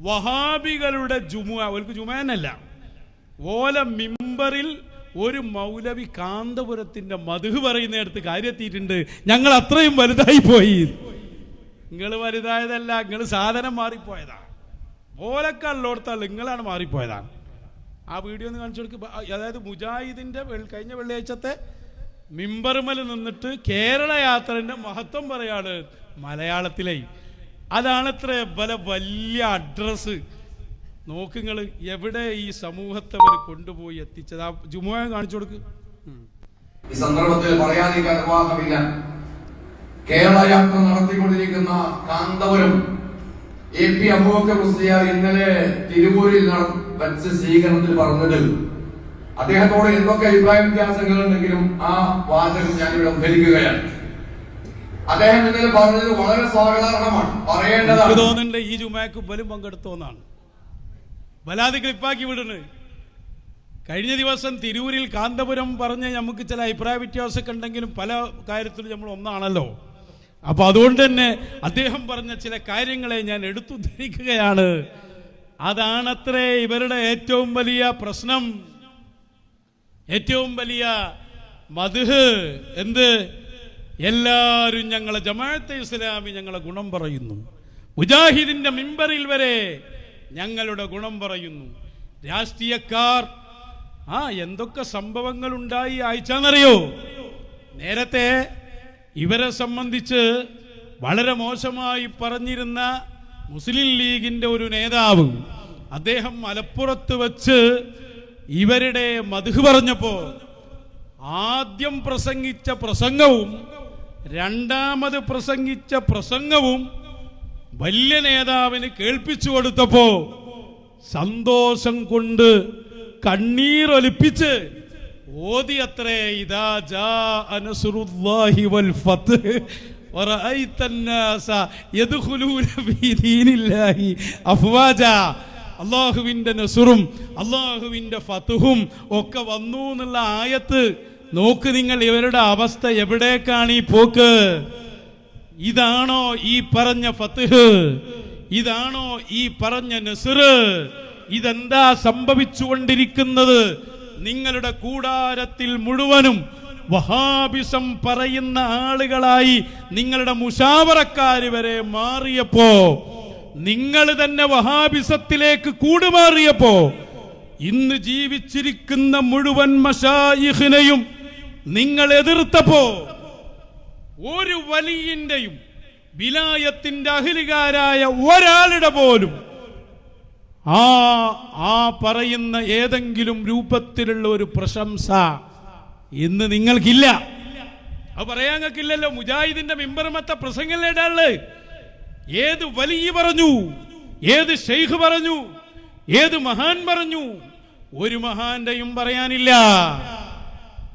വഹാബികളുടെ ജുമുഅ അവർക്ക് ജുമാനല്ല ഓല മിമ്പറിൽ ഒരു മൗലവി കാന്തപുരത്തിന്റെ മധു പറയുന്നിടത്ത് കാര്യത്തിയിട്ടുണ്ട് ഞങ്ങൾ അത്രയും വലുതായി പോയി. നിങ്ങൾ വലുതായതല്ല നിങ്ങൾ സാധനം മാറിപ്പോയതാ. ഓലക്കള്ളോടത്താൾ നിങ്ങളാണ് മാറിപ്പോയതാണ് ആ വീഡിയോ ഒന്ന് കാണിച്ചു കൊടുക്കുക അതായത് മുജാഹിദിന്റെ കഴിഞ്ഞ വെള്ളിയാഴ്ചത്തെ മിമ്പർമൽ നിന്നിട്ട് കേരള യാത്രന്റെ മഹത്വം പറയാണ് മലയാളത്തിലെ. അതാണത്ര വല വലിയ അഡ്രസ് നോക്കുങ്ങൾ എവിടെ ഈ സമൂഹത്തെ അവർ കൊണ്ടുപോയി എത്തിച്ചത്? ആ ജുമുഅ കാണിച്ചു കൊടുക്ക്. ഈ സന്ദർഭത്തിൽ പറയാതിരിക്കാൻ നിർവാഹമില്ല കേരള യാത്ര നടത്തിക്കൊണ്ടിരിക്കുന്ന കാന്തപുരം എ പി അബൂബക്കർ മുസ്ലിയാർ ഇന്നലെ തിരുവൂരിൽ വച്ച് സ്വീകരണത്തിൽ പറഞ്ഞത്. അദ്ദേഹത്തോട് എന്തൊക്കെ അഭിപ്രായ വ്യത്യാസങ്ങൾ ഉണ്ടെങ്കിലും ആ വാചകം ഞാനിവിടെ ഉദ്ധരിക്കുകയാണ്. അദ്ദേഹം ഇന്നലെ പറഞ്ഞത് വളരെ സ്വാഗതാർഹമാണ്. പറയേണ്ടതാണ്. തോന്നുന്നുണ്ട് ഈ ജുമാക്ക് ബലും പങ്കെടുത്തോന്നാണ് വലാതെ ക്ലിപ്പാക്കി വിടുന്നു കഴിഞ്ഞ ദിവസം തിരൂരിൽ കാന്തപുരം പറഞ്ഞ് നമുക്ക് ചില അഭിപ്രായ വ്യത്യാസമൊക്കെ ഉണ്ടെങ്കിലും പല കാര്യത്തിലും നമ്മൾ ഒന്നാണല്ലോ. അപ്പോൾ അതുകൊണ്ട് തന്നെ അദ്ദേഹം പറഞ്ഞ ചില കാര്യങ്ങളെ ഞാൻ എടുത്തുദ്ധരിക്കുകയാണ്. അതാണത്രേ ഇവരുടെ ഏറ്റവും വലിയ പ്രശ്നം. ഏറ്റവും വലിയ മധുഹ്. എന്ത്? എല്ലാവരും ഞങ്ങളെ ജമാഅത്തെ ഇസ്ലാമി ഞങ്ങളെ ഗുണം പറയുന്നു. മുജാഹിദിന്റെ മിമ്പറിൽ വരെ ഞങ്ങളുടെ ഗുണം പറയുന്നു. രാഷ്ട്രീയക്കാർ ആ എന്തൊക്കെ സംഭവങ്ങൾ ഉണ്ടായി അയച്ചാന്നറിയോ നേരത്തെ ഇവരെ സംബന്ധിച്ച് വളരെ മോശമായി പറഞ്ഞിരുന്ന മുസ്ലിം ലീഗിന്റെ ഒരു നേതാവ് അദ്ദേഹം മലപ്പുറത്ത് വച്ച് ഇവരുടെ മധു പറഞ്ഞപ്പോ ആദ്യം പ്രസംഗിച്ച പ്രസംഗവും രണ്ടാമത് പ്രസംഗിച്ച പ്രസംഗവും വലിയ നേതാവിന് കേൾപ്പിച്ചു കൊടുത്തപ്പോ സന്തോഷം കൊണ്ട് കണ്ണീരൊലിപ്പിച്ച് ഓതിയത്രേ ഇതാ ജാ അനസുറുല്ലാഹി വൽ ഫത്ത് ورأيت الناس يدخلون في دين الله أفواجا അള്ളാഹുവിന്റെ നസുറും അള്ളാഹുവിന്റെ ഫത്തുഹും ഒക്കെ വന്നു എന്നുള്ള ആയത്ത് നോക്ക് നിങ്ങൾ ഇവരുടെ അവസ്ഥ എവിടേക്കാണ് ഈ പോക്ക്? ഇതാണോ ഈ പറഞ്ഞ ഫത്തുഹ് ഇതാണോ ഈ പറഞ്ഞ നസുറ് ഇതെന്താ സംഭവിച്ചുകൊണ്ടിരിക്കുന്നത്? നിങ്ങളുടെ കൂടാരത്തിൽ മുഴുവനും വഹാബിസം പറയുന്ന ആളുകളായി നിങ്ങളുടെ മുഷാവറക്കാർ വരെ മാറിയപ്പോ നിങ്ങൾ തന്നെ വഹാബിസത്തിലേക്ക് കൂടുമാറിയപ്പോ ഇന്ന് ജീവിച്ചിരിക്കുന്ന മുഴുവൻ മഷായിഹിനെയും നിങ്ങൾ എതിർത്തപ്പോ ഒരു വലിയന്റെയും വിലായത്തിന്റെ അഹിലുകാരായ ഒരാളുടെ പോലും ആ ആ പറയുന്ന ഏതെങ്കിലും രൂപത്തിലുള്ള ഒരു പ്രശംസ ഇന്ന് നിങ്ങൾക്കില്ല. അത് പറയാൻ നിങ്ങൾക്കില്ലല്ലോ. മുജാഹിദിന്റെ മിമ്പർമത്തെ പ്രസംഗല്ലേടാൾ ഏത് വലിയ പറഞ്ഞു ഏത് ഷെയ്ഖ് പറഞ്ഞു ഏത് മഹാൻ പറഞ്ഞു ഒരു മഹാന്റെയും പറയാനില്ല.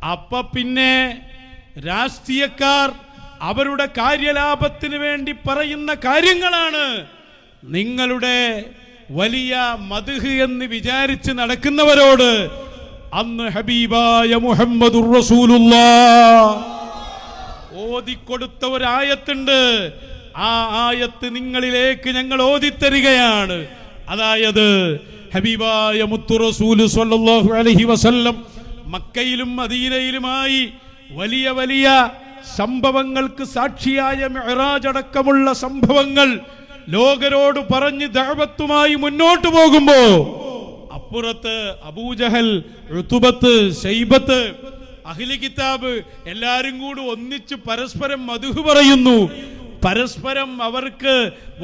അപ്പ പിന്നെ രാഷ്ട്രീയക്കാർ അവരുടെ കാര്യലാഭത്തിന് വേണ്ടി പറയുന്ന കാര്യങ്ങളാണ് നിങ്ങളുടെ വലിയ മധുഹ് എന്ന് വിചാരിച്ച് നടക്കുന്നവരോട് അന്ന് ഹബീബായ മുഹമ്മദുർ റസൂലുള്ളാഹ്. ഓതിക്കൊടുത്ത ഒരായത്തുണ്ട് ആ ആയത്ത് നിങ്ങളിലേക്ക് ഞങ്ങൾ ഓതിത്തരികയാണ്. അതായത് ഹബീബായ മുത്തു റസൂൽ സല്ലല്ലാഹു അലൈഹി വസല്ലം മക്കയിലും മദീനയിലുമായി വലിയ വലിയ സംഭവങ്ങൾക്ക് സാക്ഷിയായ മെഹറാജ് അടക്കമുള്ള സംഭവങ്ങൾ ലോകരോട് പറഞ്ഞ് ദഅവത്തുമായി മുന്നോട്ട് പോകുമ്പോ അപ്പുറത്ത് അബൂജഹൽ ഋതുബത്ത് ഷെയ്ബത്ത് അഖിലി കിതാബ് എല്ലാരും കൂടി ഒന്നിച്ച് പരസ്പരം മധുഹ് പറയുന്നു. പരസ്പരം അവർക്ക്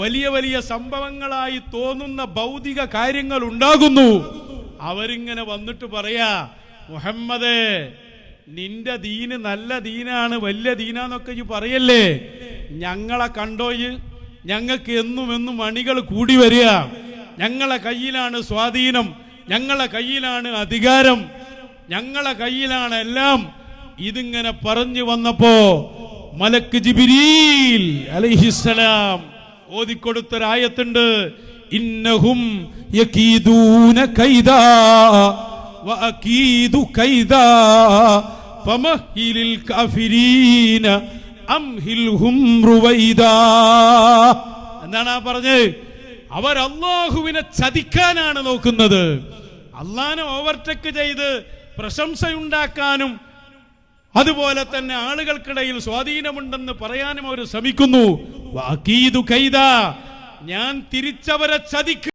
വലിയ വലിയ സംഭവങ്ങളായി തോന്നുന്ന ഭൗതിക കാര്യങ്ങൾ ഉണ്ടാകുന്നു. അവരിങ്ങനെ വന്നിട്ട് പറയാ മുഹമ്മദേ നിന്റെ ദീന് നല്ല ദീനാണ് വലിയ ദീനാന്നൊക്കെ ഈ പറയല്ലേ? ഞങ്ങളെ കണ്ടോയ് ഞങ്ങൾക്ക് എന്നും എന്നും മണികൾ കൂടി വരിക. ഞങ്ങളെ കയ്യിലാണ് സ്വാധീനം. ഞങ്ങളെ കയ്യിലാണ് അധികാരം. ഞങ്ങളെ കയ്യിലാണ് എല്ലാം. ഇതിങ്ങനെ പറഞ്ഞു വന്നപ്പോ മലക്ക് ജിബിരീൽ അലൈഹിസ്സലാം ഓതിക്കൊടുത്തൊരായത്തുണ്ട്. ഇന്നഹും യകീദൂന കൈദാ. എന്താണ് ആ പറഞ്ഞത് അവർ അള്ളാഹുവിനെ ചതിക്കാനാണ് നോക്കുന്നത്. അള്ളഹാനെ ഓവർടേക്ക് ചെയ്ത് പ്രശംസയുണ്ടാക്കാനും അതുപോലെ തന്നെ ആളുകൾക്കിടയിൽ സ്വാധീനമുണ്ടെന്ന് പറയാനും അവർ ശ്രമിക്കുന്നു. ഞാൻ തിരിച്ചവരെ ചതിക്കും.